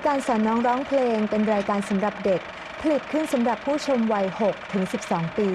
ายการสอนน้องร้องเพลงเป็นรายการสำหรับเด็ก ผลิตขึ้นสำหรับผู้ชมวัย 6 ถึง 12 ปี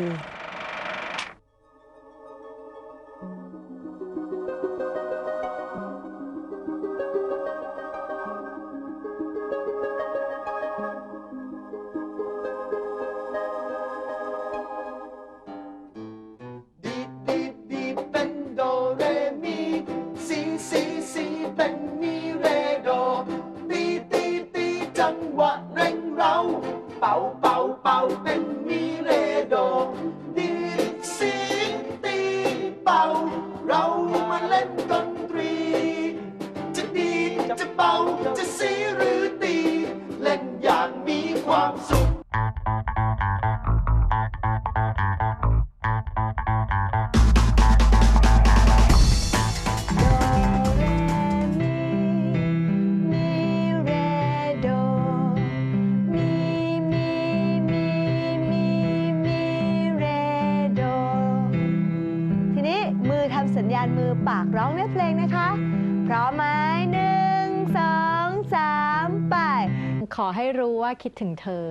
คิดถึงเธอ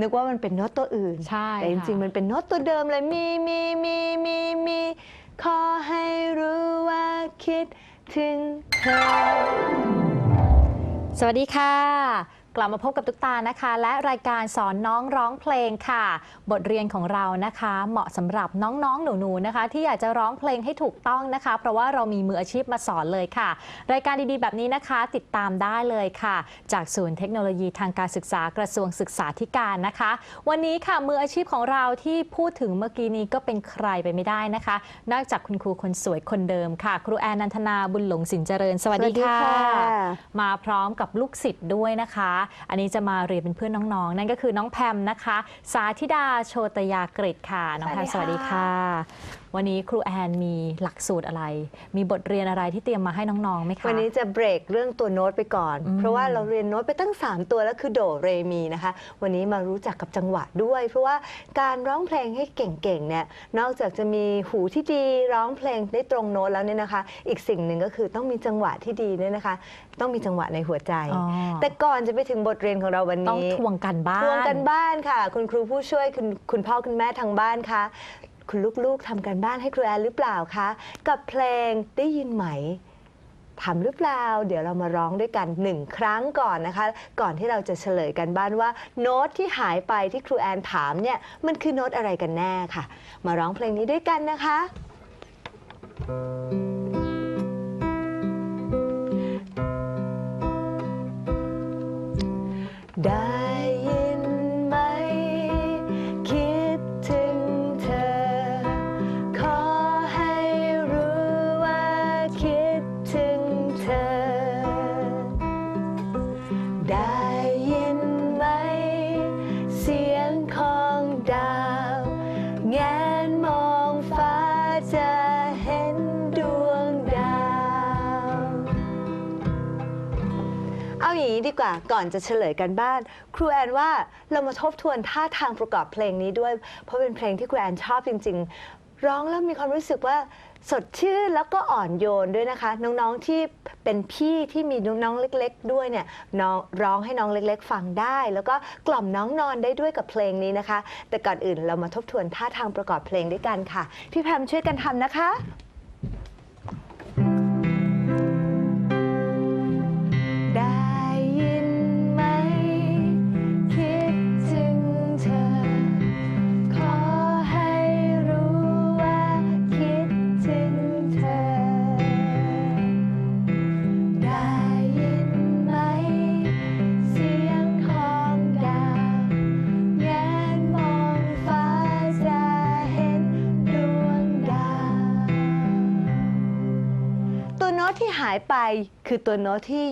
นึกว่ามันเป็นโน้ตตัวอื่น ใช่แต่จริงๆค่ะมันเป็นโน้ตตัวเดิมเลยมีมีมีมีมีขอให้รู้ว่าคิดถึงเธอ สวัสดีค่ะ กลับมาพบกับตุ๊กตานะคะ และรายการสอนน้องร้องเพลงค่ะ บทเรียนของเรานะคะ เหมาะสำหรับน้องๆ หนูๆนะคะ ที่อยากจะร้องเพลงให้ถูกต้องนะคะ เพราะว่าเรามีมืออาชีพมาสอนเลยค่ะ รายการดีๆ แบบนี้นะคะ ติดตามได้เลยค่ะ จากศูนย์เทคโนโลยีทางการศึกษากระทรวงศึกษาธิการนะคะ วันนี้ค่ะมืออาชีพของเราที่พูดถึงเมื่อกี้นี้ก็เป็นใครไปไม่ได้นะคะ นอกจากคุณครูคนสวยคนเดิมค่ะ ครูแอนนันทนาบุญหลงสินเจริญ สวัสดีค่ะสวัสดีค่ะมาพร้อมกับลูกศิษย์ด้วยนะคะอันนี้จะมาเรียนเป็นเพื่อนน้องๆ นั่นก็คือน้องแพมนะคะ สาธิดาโชตยากฤษค่ะ น้องแพมสสวัวัสสดีดีค่ะค่ะ วันนี้ครูแอนมีหลักสูตรอะไร มีบทเรียนอะไรที่เตรียมมาให้น้องๆไหมคะ วันนี้จะเบรกเรื่องตัวโน้ตไปก่อนอืมเพราะว่าเราเรียนโน้ตไปตั้ง 3 ตัวแล้วคือโดเรมีนะคะ วันนี้มารู้จักกับจังหวะด้วย เพราะว่าการร้องเพลงให้เก่งๆเนี่ยนอกจากจะมีหูที่ดีร้องเพลงได้ตรงโน้ตแล้วเนี่ยนะคะ อีกสิ่งหนึ่งก็คือต้องมีจังหวะที่ดีเนี่ยนะคะ ต้องมีจังหวะในหัวใจอ๋อแต่ก่อนจะไปถึงบทเรียนของเราวันต้องนี้ทวงกันบ้านทวงกันบ้านค่ะ คุณครูผู้ช่วยคุณคุณพ่อคุณแม่ทางบ้านคะ คุณลูกๆทำกันบ้านให้ครูแอนหรือเปล่าคะ กับเพลงได้ยินไหมทำหรือเปล่า เดี๋ยวเรามาร้องด้วยกันหนึ่งครั้งก่อนนะคะ ก่อนที่เราจะเฉลยกันบ้านว่าโน้ตที่หายไปที่ครูแอนถามเนี่ยมันคือโน้ตอะไรกันแน่ค่ะ มาร้องเพลงนี้ด้วยกันนะคะ ได้ นี้ดีกว่าก่อนจะเฉลยกันบ้าน ครูแอนว่าเรามาทบทวนท่าทางประกอบเพลงนี้ด้วย เพราะเป็นเพลงที่ครูแอนชอบจริง ๆ ร้องแล้วมีความรู้สึกว่าสดชื่นแล้วก็อ่อนโยนด้วยนะคะ น้องๆที่เป็นพี่ที่มีน้องๆเล็ก ๆ ด้วยเนี่ยน้องร้องให้น้องเล็ก ๆ ฟังได้ แล้วก็กล่อมน้องนอนได้ด้วยกับเพลงนี้นะคะ แต่ก่อนอื่นเรามาทบทวนท่าทางประกอบเพลงด้วยกันค่ะ พี่แพมช่วยกันทำนะคะ คือตัวโน้ตที่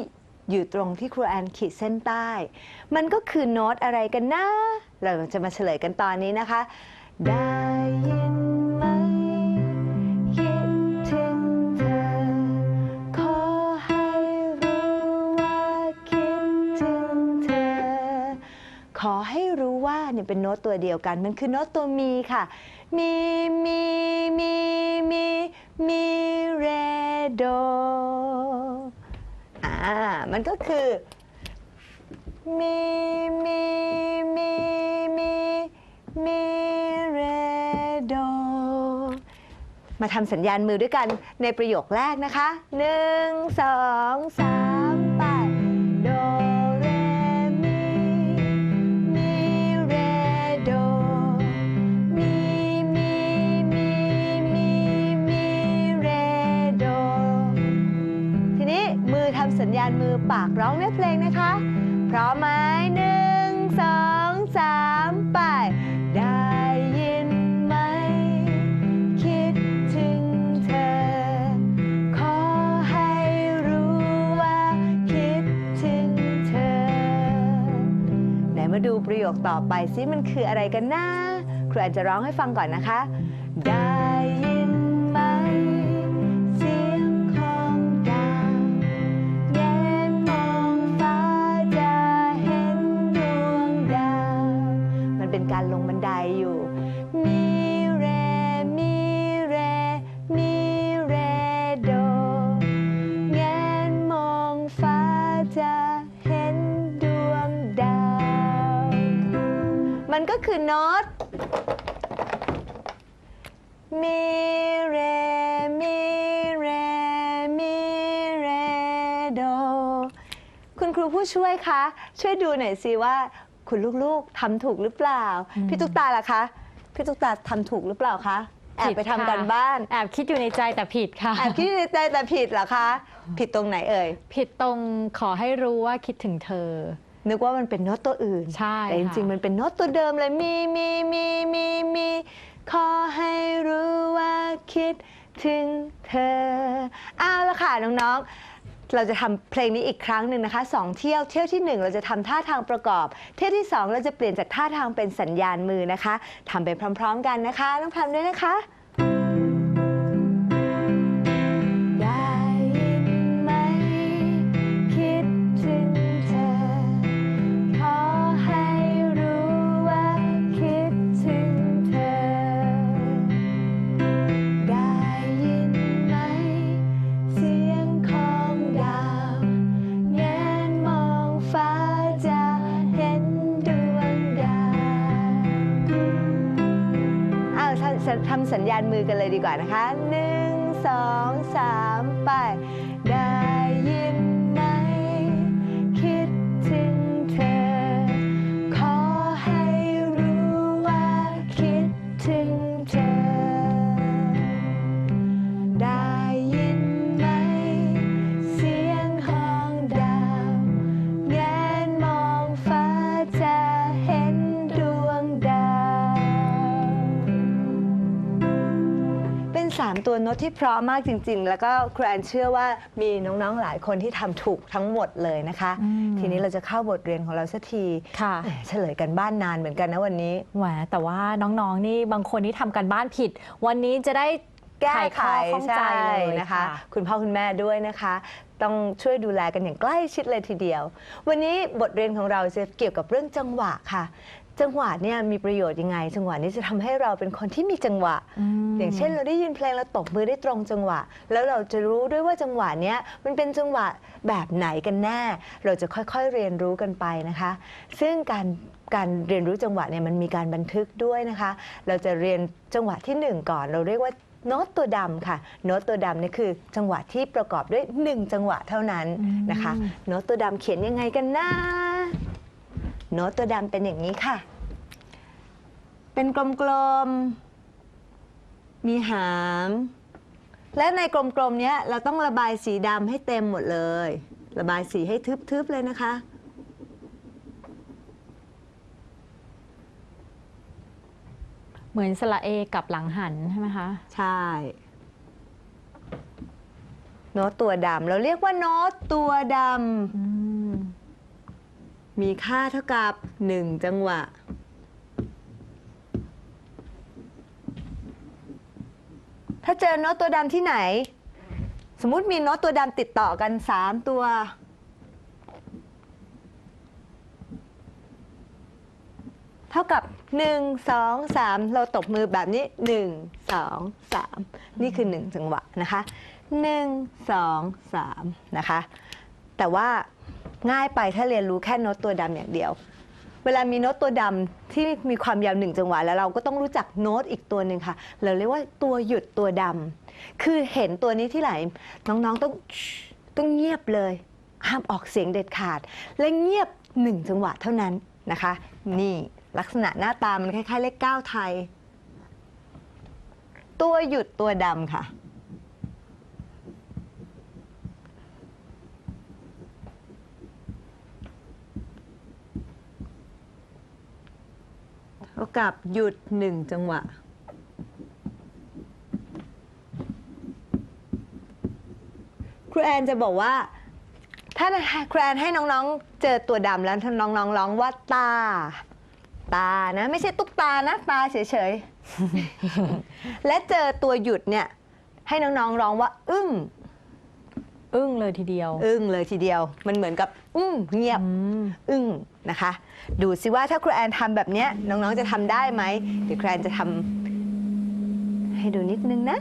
อยู่ตรงที่ครูแอนขีดเส้นใต้ มันก็คือโน้ตอะไรกันนะ เราจะมาเฉลยกันตอนนี้นะคะ ได้ยินไหมคิดถึงเธอ ขอให้รู้ว่าคิดถึงเธอ ขอให้รู้ว่าเนี่ยเป็นโน้ตตัวเดียวกัน มันคือโน้ตตัวมีค่ะ มีมีมีมีมีเรโด อ่า มันก็คือ มีมีมีมีมีเรโด มาทำสัญญาณมือด้วยกันในประโยคแรกนะคะหนึ่งสองสาม ทำสัญญาณมือปากร้องเนื้อเพลงนะคะ พร้อมไหมหนึ่งสองสามไปได้ยินไหม คิดถึงเธอ ขอให้รู้ว่าคิดถึงเธอ ไหนมาดูประโยคต่อไปซิมันคืออะไรกันนะครูอาจจะร้องให้ฟังก่อนนะคะได้ มันเป็นการลงบันไดอยู่ มีเร มีเร มีเรโด แงนมองฟ้าจะเห็นดวงดาว มันก็คือโน้ต มีเร มีเร มีเรโด คุณครูผู้ช่วยคะ ช่วยดูหน่อยสิว่า คุณลูกๆทำถูกหรือเปล่าอืมพี่ตุ๊กตาล่ะคะ พี่ตุ๊กตาทำถูกหรือเปล่าคะ แอบไปทำกันบ้าน แอบคิดอยู่ในใจแต่ผิดค่ะ แอบคิดในใจแต่ผิดเหรอคะ ผิดตรงไหนเอ่ย ผิดตรงขอให้รู้ว่าคิดถึงเธอ นึกว่ามันเป็นโน้ตตัวอื่น ใช่แต่จริงๆ ค่ะ มันเป็นโน้ตตัวเดิมเลย มี มี มี มี มี ขอให้รู้ว่าคิดถึงเธอ เอาละค่ะน้องๆ เราจะทำเพลงนี้อีกครั้งหนึ่งนะคะสองเที่ยวเที่ยวที่หนึ่งเราจะทำท่าทางประกอบ เที่ยวที่สองเราจะเปลี่ยนจากท่าทางเป็นสัญญาณมือนะคะทำไปพร้อม ๆ กันนะคะ ต้องทำด้วยนะคะ สัญญาณมือกันเลยดีกว่านะคะ 1 2 3 3 ตัวโน้ตที่เพราะมากจริง ๆ แล้วก็ครูแอนเชื่อว่ามีน้องๆหลายคนที่ทำถูกทั้งหมดเลยนะคะ อืม ทีนี้เราจะเข้าบทเรียนของเราสักทีค่ะแหมเฉลยกันบ้านนานเหมือนกันนะวันนี้ แหวแต่ว่าน้องๆนี่บางคนที่ทำกันบ้านผิด วันนี้จะได้แก้ไขไขข้อข้องใจใช่เลยนะคะค่ะคุณพ่อคุณแม่ด้วยนะคะ ต้องช่วยดูแลกันอย่างใกล้ชิดเลยทีเดียว วันนี้บทเรียนของเราจะเกี่ยวกับเรื่องจังหวะค่ะ จังหวะเนี่ยมีประโยชน์ยังไง จังหวะนี้จะทำให้เราเป็นคนที่มีจังหวะ อย่างเช่นเราได้ยินเพลงเราตบมือได้ตรงจังหวะ แล้วเราจะรู้ด้วยว่าจังหวะเนี้ยมันเป็นจังหวะแบบไหนกันแน่ เราจะค่อยๆเรียนรู้กันไปนะคะ ซึ่งการการเรียนรู้จังหวะเนี่ยมันมีการบันทึกด้วยนะคะ เราจะเรียนจังหวะที่หนึ่งก่อน เราเรียกว่าโน้ตตัวดำค่ะ โน้ตตัวดำเนี่ยคือจังหวะที่ประกอบด้วยหนึ่งจังหวะเท่านั้นนะคะ โน้ตตัวดำเขียนยังไงกันนะ โน้ตตัวดำเป็นอย่างนี้ค่ะ เป็นกลมๆ มีหาง และในกลมๆ เนี้ยเราต้องระบายสีดำให้เต็มหมดเลย ระบายสีให้ทึบๆ เลยนะคะ เหมือนสระเอกับหลังหันใช่ไหมคะ ใช่ โน้ตตัวดำเราเรียกว่าโน้ตตัวดอืมำ มีค่าเท่ากับ 1 จังหวะ ถ้าเจอโน้ตตัวดำที่ไหน สมมุติมีโน้ตตัวดำติดต่อกัน 3 ตัว เท่ากับ 1 2 3 เราตบมือแบบนี้ 1 2 3 นี่คือ 1 จังหวะนะคะ 1 2 3 นะคะ แต่ว่า ง่ายไปถ้าเรียนรู้แค่โน้ตตัวดำอย่างเดียว เวลามีโน้ตตัวดำที่มีความยาวหนึ่งจังหวะแล้วเราก็ต้องรู้จักโน้ตอีกตัวหนึ่งค่ะ เราเรียกว่าตัวหยุดตัวดำคือเห็นตัวนี้ที่ไหน น้องๆต้องต้องเงียบเลย ห้ามออกเสียงเด็ดขาด และเงียบหนึ่งจังหวะเท่านั้นนะคะ นี่ลักษณะหน้าตามันคล้ายๆเลขเก้าไทย ตัวหยุดตัวดำค่ะ เท่ากับหยุดหนึ่งจังหวะ ครูแอนจะบอกว่า ถ้าครูแอนให้น้องๆ เจอตัวดำแล้วน้องๆร้องว่าตา ตานะ ไม่ใช่ตุ๊กตานะ ตาเฉยๆ และเจอตัวหยุดเนี่ย ให้น้องๆร้องว่า อึ้ง อึ้งเลยทีเดียว อึ้งเลยทีเดียว มันเหมือนกับ อึ้งเงียบอืมอึ้ง นะคะ ดูสิว่าถ้าครูแอนทำแบบเนี้ยน้องๆจะทำได้ไหมเดี๋ยวครูแอนจะทำให้ดูนิดนึงนะ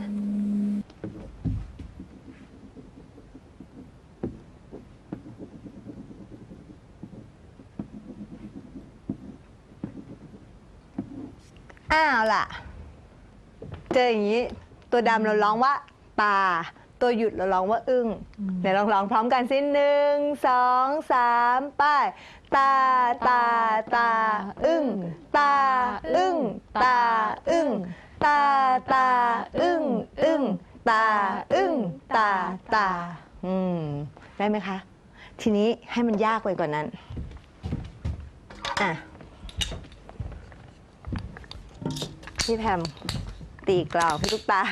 อ้าวล่ะ เจออย่างนี้ ตัวดำเราร้องว่าตาตัวหยุดเราร้องว่าอึ้งเดี๋ยลองร้องพร้อมกันสิหนึ่งสองสามไป้าย ตาตาตาอึ้งตาอึ้งตาอึ้งตาตาอึ้งอึ้งตาอึ้งตาตาอืมได้ไหมคะ ทีนี้ให้มันยากไปกว่านั้นอะพี่แพมตีกล่าวพี่ลูกตา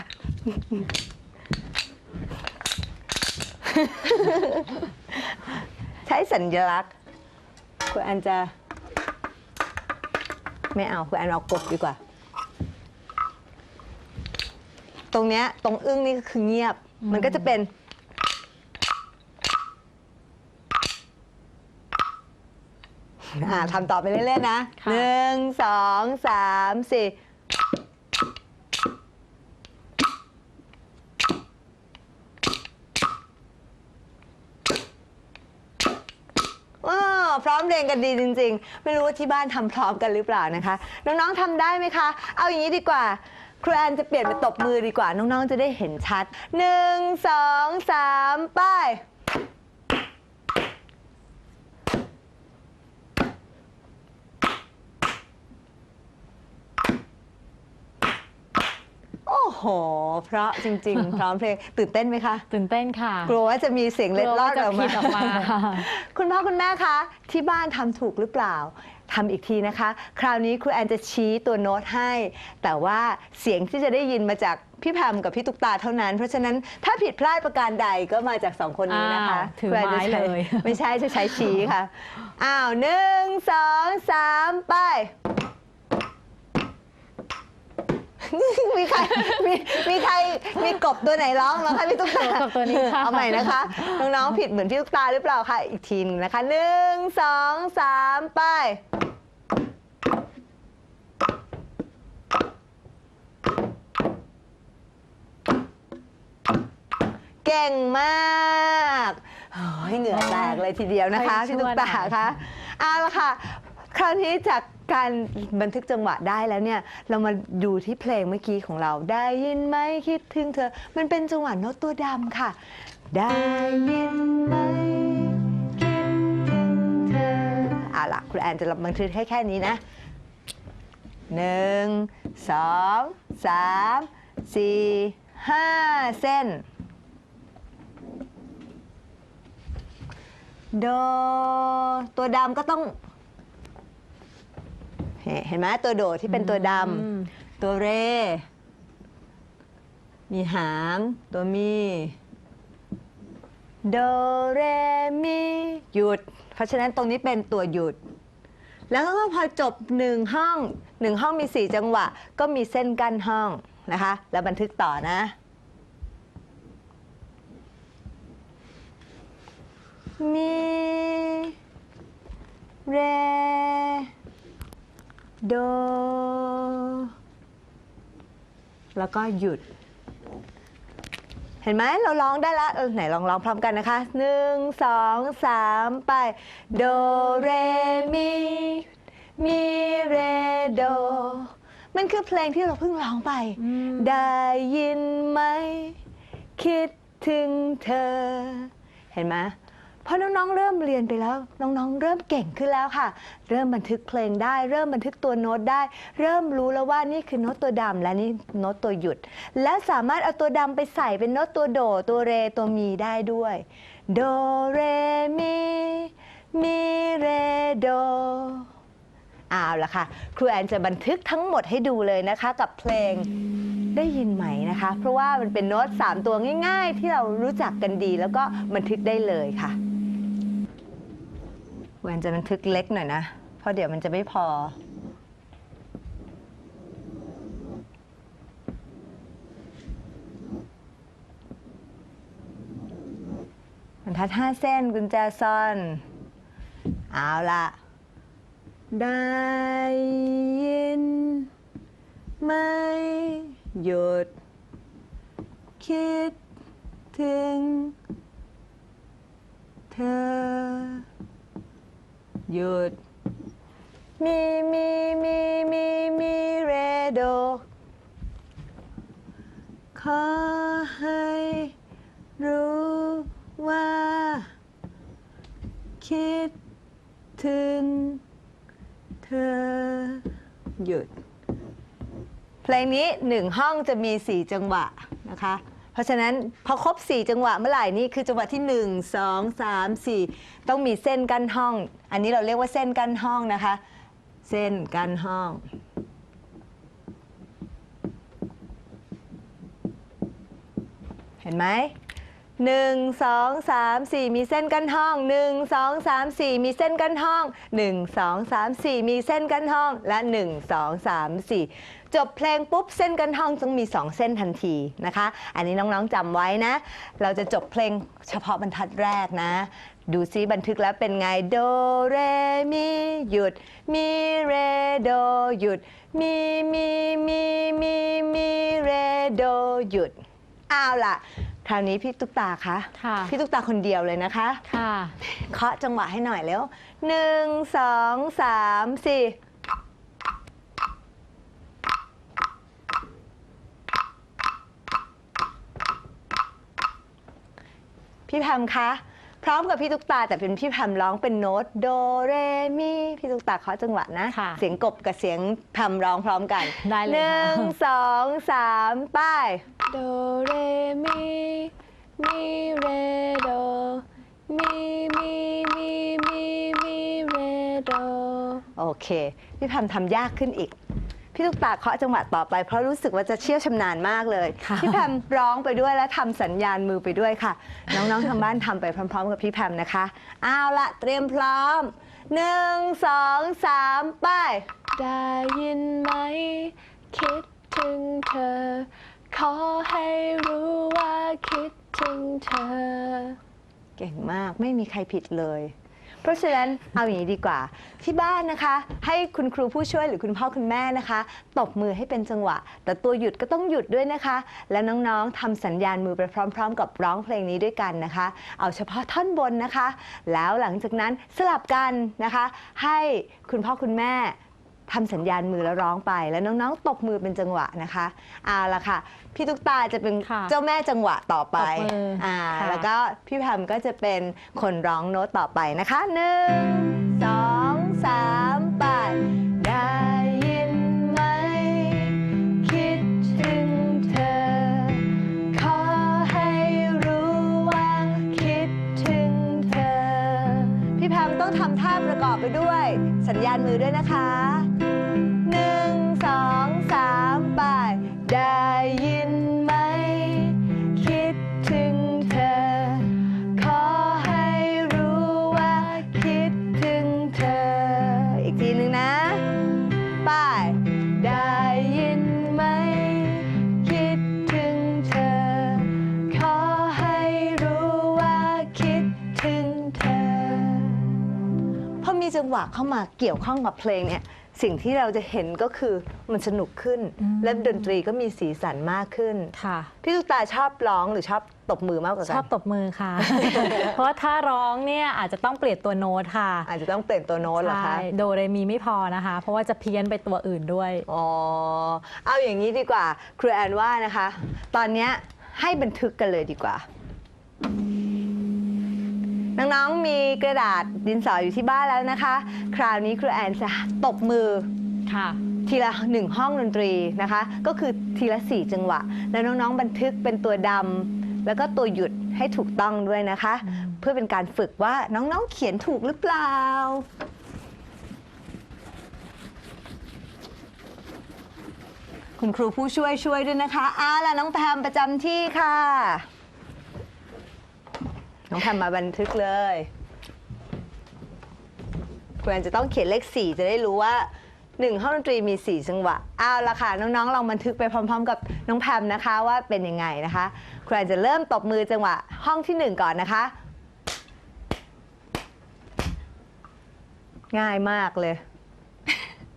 ใช้สัญลักษณ์ คุณอันจะ ไม่เอาคุณอันเอากบดีกว่า ตรงเนี้ยตรงอึ้งนี่ก็คือเงียบ มันก็จะเป็น อ่าทำต่อไปเรื่อยๆนะค่ะหนึ่งสองสามสี่ อ้อ พร้อมเรียนกันดีจริง ๆ ไม่รู้ว่าที่บ้านทำพร้อมกันหรือเปล่านะคะ น้องๆทำได้ไหมคะ เอาอย่างนี้ดีกว่า ครูแอนจะเปลี่ยนเป็นตบมือดีกว่า น้องๆจะได้เห็นชัดหนึ่งสองสามไป้าย โอ้โห เพราะจริง ๆ พร้อมเพลงตื่นเต้นไหมคะ ตื่นเต้นค่ะกลัวว่าจะมีเสียงเล็ดลอดกลัอวอกว่าจะผิดออกมา คุณพ่อคุณแม่คะ ที่บ้านทำถูกหรือเปล่าทำอีกทีนะคะ คราวนี้ครูแอนจะชี้ตัวโน้ตให้ แต่ว่าเสียงที่จะได้ยินมาจากพี่แพมกับพี่ตุ๊กตาเท่านั้น เพราะฉะนั้นถ้าผิดพลาดประการใดก็มาจากสองคนนี้นะคะอ้าวถือครูแนจะไม้ใช้เลย ไม่ใช่จะใช้ชี้ค่ะอ้าวหนึ่งสองสามไป มีใครมีมีใครมีกบตัวไหนร้องมั้งคะพี่ตุ๊กตากบตัวนี้ค่ะเอาใหม่นะคะ น้องๆผิดเหมือนพี่ตุ๊กตาหรือเปล่าคะอีกทีหนึงนะคะหนึ่งสองสามไป เก่งมากโอ้ยเหงื่อแตกเลยทีเดียวนะคะให้ช่วยพี่ตุ๊กตาคะเอาละค่ะ คราวนี้จากการบันทึกจังหวะได้แล้วเนี่ย เรามาดูที่เพลงเมื่อกี้ของเราได้ยินไหมคิดถึงเธอ มันเป็นจังหวะโน้ตตัวดำค่ะ ได้ยินไหมคิดถึงเธอเอาล่ะคุณแอนจะรับบันทึกให้แค่นี้นะหนึ่งสองสามสี่ห้าเส้นโดตัวดำก็ต้อง เห็นเห็นไหมตัวโดที่เป็นตัวดอืมำตัวเร มีหาง ตัวมีโดเรมีหยุด เพราะฉะนั้นตรงนี้เป็นตัวหยุด แล้วก็พอจบหนึ่งห้องหนึ่งห้องมีสี่จังหวะ ก็มีเส้นกั้นห้องนะคะ แล้วบันทึกต่อนะ มีเร โด แล้วก็หยุด เห็นไหมเราร้องได้แล้วเออไหนลองร้องพร้อมกันนะคะหนึ่งสองสามไป โดเรมีมีเรโด มันคือเพลงที่เราเพิ่งร้องไป ได้ยินไหม คิดถึงเธอ เห็นไหม พอน้องๆ เริ่มเรียนไปแล้ว น้องๆ เริ่มเก่งขึ้นแล้วค่ะ เริ่มบันทึกเพลงได้ เริ่มบันทึกตัวโน้ตได้ เริ่มรู้แล้วว่านี่คือโน้ตตัวดำและนี่โน้ตตัวหยุด และสามารถเอาตัวดำไปใส่เป็นโน้ตตัวโด ตัวเรตัวมีได้ด้วย โดเรมีมีเรโด เอาละค่ะ ครูแอนจะบันทึกทั้งหมดให้ดูเลยนะคะกับเพลงได้ยินไหมนะคะ เพราะว่ามันเป็นโน้ต 3 ตัวง่ายๆ ที่เรารู้จักกันดีแล้วก็บันทึกได้เลยค่ะ ควรจะบันทึกเล็กหน่อยนะ เพราะเดี๋ยวมันจะไม่พอ บรรทัดห้าเส้นกุญแจซ่อน เอาละได้ยิน ไม่หยุด คิดถึง เธอ ยุดมีมีมีมีมีเรโดขอให้รู้ว่า คิดถึงเธอ หยุด เพลงนี้หนึ่งห้องจะมี4จังหวะนะคะ เพราะฉะนั้นพอครบ 4 จังหวะเมื่อไหร่นี่คือจังหวะที่ 1 2 3 4 ต้องมีเส้นกั้นห้อง อันนี้เราเรียกว่าเส้นกั้นห้องนะคะ เส้นกั้นห้องเห็นไหม หนึ่งสองสามสี่มีเส้นกั้นห้องหนึ่งสองสามสี่มีเส้นกั้นห้องหนึ่งสองสามสี่มีเส้นกั้นห้องและหนึ่งสองสามสี่จบเพลงปุ๊บเส้นกั้นห้องต้องมีสองเส้นทันทีนะคะ อันนี้น้องๆจำไว้นะ เราจะจบเพลงเฉพาะบรรทัดแรกนะ ดูซิบันทึกแล้วเป็นไงโดเรมีหยุดมีเรโดหยุดมีมีมีมีมีเรโดหยุดเอาล่ะ คราวนี้พี่ตุ๊กตาคะค่ะ พี่ตุ๊กตาคนเดียวเลยนะคะ ค่ะ เคาะจังหวะให้หน่อยเร็วหนึ่งสองสามสี่พี่แพมคะ พร้อมกับพี่ตุ๊กตาแต่เป็นพี่แพมร้องเป็นโน้ตโดเรมีพี่ตุ๊กตาเคาะจังหวะนะ ค่ะเสียงกบกับเสียงแพมร้องพร้อมกันได้เลยหนึ่งค่ะสองสามไป้าย โดเรมีมีเรโดมีมีมีมีมีเรโด โอเค พี่แพมทำยากขึ้นอีก พี่ลูกตาเคาะจังหวะต่อไป เพราะรู้สึกว่าจะเชี่ยวชำนาญมากเลยค่ะพี่แพมร้องไปด้วยและทำสัญญาณมือไปด้วยค่ะ น้องๆทางบ้านทำไปพร้อม ๆ กับพี่แพมนะคะเอาละเตรียมพร้อมหนึ่งสองสามไป ได้ยินไหม คิดถึงเธอ ขอให้รู้ว่าคิดถึงเธอ เก่งมากไม่มีใครผิดเลย เพราะฉะนั้นเอาอย่างนี้ดีกว่า ที่บ้านนะคะ ให้คุณครูผู้ช่วยหรือคุณพ่อคุณแม่นะคะตบมือให้เป็นจังหวะ แต่ตัวหยุดก็ต้องหยุดด้วยนะคะ และน้องๆทำสัญญาณมือไปพร้อม ๆ กับร้องเพลงนี้ด้วยกันนะคะ เอาเฉพาะท่อนบนนะคะ แล้วหลังจากนั้นสลับกันนะคะ ให้คุณพ่อคุณแม่ ทำสัญญาณมือแล้วร้องไป แล้วน้องๆ ตบมือเป็นจังหวะนะคะเอาละค่ะ พี่ตุ๊กตาจะเป็นค่ะเจ้าแม่จังหวะต่อไปตบมืออ่อ่าค่ะ แล้วก็พี่แพมก็จะเป็นคนร้องโน้ตต่อไปนะคะหนึ่งสองสามไปได้ยินไหม คิดถึงเธอ ขอให้รู้ว่าคิดถึงเธอ พี่แพมต้องทำท่าประกอบไปด้วย สัญญาณมือด้วยนะคะ วะเข้ามาเกี่ยวข้องกับเพลงเนี่ยสิ่งที่เราจะเห็นก็คือมันสนุกขึ้น และดนตรีก็มีสีสันมากขึ้นค่ะพี่ตุ๊กตาชอบร้องหรือชอบตบมือมากกว่าชกัอนบตบมือค่ะ เพราะว่าถ้าร้องเนี่ยอาจจะต้องเปลี่ยนตัวโน้ตค่ะ อาจจะต้องเปลี่ยนตัวโน้ตเหรอคะใช่โดเรมีไม่พอนะคะ เพราะว่าจะเพี้ยนไปตัวอื่นด้วยอ๋อเอาอย่างนี้ดีกว่าครูแอนว่านะคะ ตอนเนี้ยให้บันทึกกันเลยดีกว่า น้องๆมีกระดาษดินสออยู่ที่บ้านแล้วนะคะ คราวนี้ครูแอนจะตบมือค่ะ ทีละหนึ่งห้องดนตรีนะคะ ก็คือทีละสี่จังหวะ แล้วน้องๆบันทึกเป็นตัวดำแล้วก็ตัวหยุดให้ถูกต้องด้วยนะคะ เพื่อเป็นการฝึกว่าน้องๆเขียนถูกหรือเปล่าคุณครูผู้ช่วยช่วยด้วยนะคะอ้าล่ะน้องแพมประจำที่ค่ะ น้องแพมมาบันทึกเลยคุณแอนจะต้องเขียนเลขสี่จะได้รู้ว่าหนึ่งห้องดนตรีมีสี่จังหวะเอาละค่ะน้องๆลองบันทึกไปพร้อม ๆ กับน้องแพมนะคะว่าเป็นยังไงนะคะครูแอนจะเริ่มตบมือจังหวะห้องที่หนึ่งก่อนนะคะ ง่ายมากเลย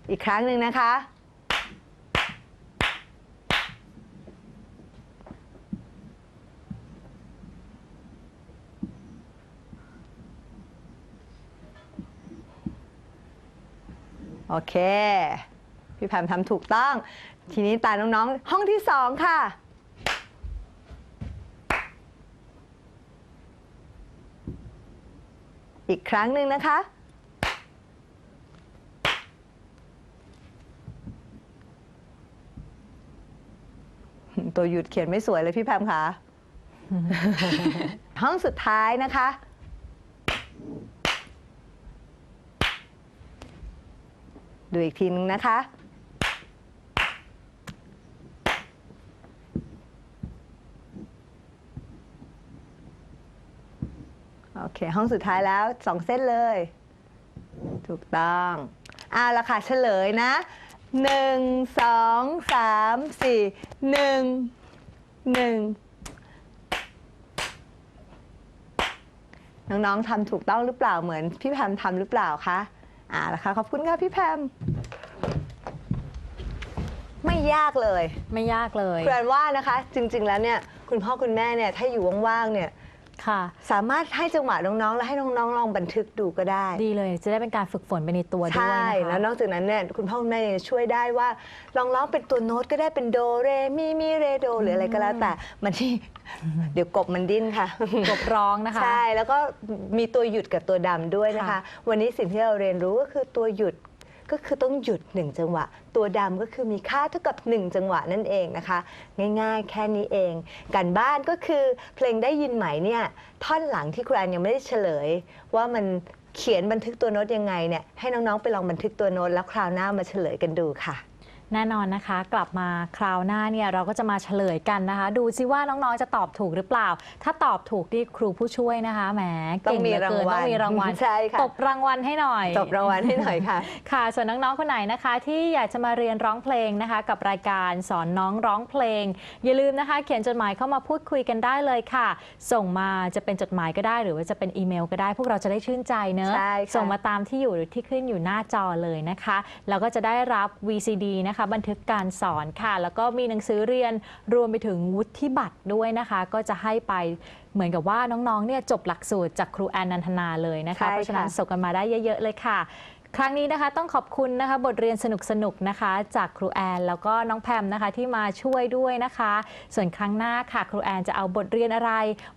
อีกครั้งหนึ่งนะคะ โอเค พี่แพมทำถูกต้อง ทีนี้ตาน้องๆ ห้องที่สองค่ะ อีกครั้งหนึ่งนะคะ ตัวหยุดเขียนไม่สวยเลยพี่แพมคะห้องสุดท้ายนะคะ ดูอีกทีนึงนะคะ โอเค ห้องสุดท้ายแล้วสองเส้นเลย ถูกต้องอ่าละค่ะเฉลยนะหนึ่งสองสามสี่หนึ่งหนึ่งน้องๆทำถูกต้องหรือเปล่าเหมือนพี่แพมทำหรือเปล่าคะ อ่าละค่ะขอบคุณค่ะพี่แพม ไม่ยากเลยไม่ยากเลย แปลว่านะคะ จริง ๆ แล้วเนี่ยคุณพ่อคุณแม่เนี่ยถ้าอยู่ว่างๆเนี่ย ค่ะ สามารถให้จังหวะน้องๆ แล้วให้น้องๆ ลองบันทึกดูก็ได้ ดีเลย จะได้เป็นการฝึกฝนไปในตัวด้วยใช่ นะคะแล้วนอกจากนั้นเนี่ยคุณพ่อคุณแม่ยังช่วยได้ว่า ลองร้องเป็นตัวโน้ตก็ได้เป็นโดเรมีมีเรโดหรืออะไรก็แล้วแต่มันที่ เดี๋ยวกบมันดิ้นค่ะ กบร้องนะคะ ใช่ แล้วก็มีตัวหยุดกับตัวดำด้วยนะคะ ค่ะวันนี้สิ่งที่เราเรียนรู้ก็คือตัวหยุด ก็คือต้องหยุดหนึ่งจังหวะ ตัวดำก็คือมีค่าเท่ากับหนึ่งจังหวะนั่นเองนะคะ ง่ายๆ แค่นี้เอง การบ้านก็คือเพลงได้ยินไหมเนี่ยท่อนหลังที่ครูแอนยังไม่ได้เฉลย ว่ามันเขียนบันทึกตัวโน้ตยังไงเนี่ยให้น้องๆไปลองบันทึกตัวโน้ตแล้วคราวหน้ามาเฉลยกันดูค่ะ แน่นอนนะคะ กลับมาคราวหน้าเนี่ยเราก็จะมาเฉลยกันนะคะ ดูซิว่าน้องๆจะตอบถูกหรือเปล่า ถ้าตอบถูกที่ครูผู้ช่วยนะคะแหมต้อเก่งงมีเหลือเกินรางวัลต้องมีรางวัลใช่ค่ะตบรางวัลให้หน่อยตบรางวัลให้หน่อยค่ะ ค่ะ ส่วนน้องๆคนไหนนะคะ ที่อยากจะมาเรียนร้องเพลงนะคะ กับรายการสอนน้องร้องเพลง อย่าลืมนะคะ เขียนจดหมายเข้ามาพูดคุยกันได้เลยค่ะ ส่งมาจะเป็นจดหมายก็ได้ หรือว่าจะเป็นอีเมลก็ได้ พวกเราจะได้ชื่นใจเนอะใช่ค่ะส่งมาตามที่อยู่ที่ขึ้นอยู่หน้าจอเลยนะคะแล้วก็จะได้รับ VCD นะคะบันทึกการสอนค่ะ แล้วก็มีหนังสือเรียนรวมไปถึงวุฒิบัตรด้วยนะคะ ก็จะให้ไปเหมือนกับว่าน้องๆเนี่ยจบหลักสูตรจากครูแอนนันทนาเลยนะคะใช่ค่ะเพราะฉะนั้นส่งกันมาได้เยอะ ๆ เลยค่ะ ครั้งนี้นะคะต้องขอบคุณนะคะบทเรียนสนุกๆนะคะ จากครูแอน แล้วก็น้องแพมนะคะที่มาช่วยด้วยนะคะ ส่วนครั้งหน้าค่ะครูแอนจะเอาบทเรียนอะไร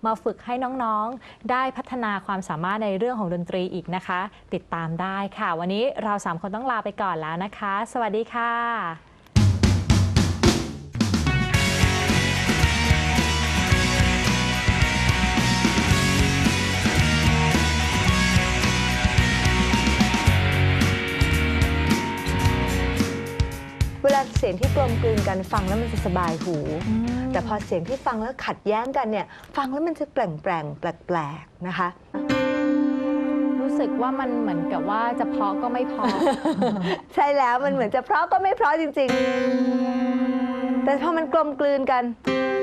มาฝึกให้น้องๆ ได้พัฒนาความสามารถในเรื่องของดนตรีอีกนะคะ ติดตามได้ค่ะ วันนี้เราสามคนต้องลาไปก่อนแล้วนะคะ สวัสดีค่ะ เวลาเสียงที่กลมกลืนกันฟังแล้วมันจะสบายหู แต่พอเสียงที่ฟังแล้วขัดแย้งกันเนี่ยฟังแล้วมันจะแปลงแปลงๆแปลกๆนะคะ รู้สึกว่ามันเหมือนกับว่าจะเพราะก็ไม่เพราะใช่แล้วมันเหมือนจะเพราะก็ไม่เพราะจริง ๆ แต่พอมันกลมกลืนกันอยู่นี่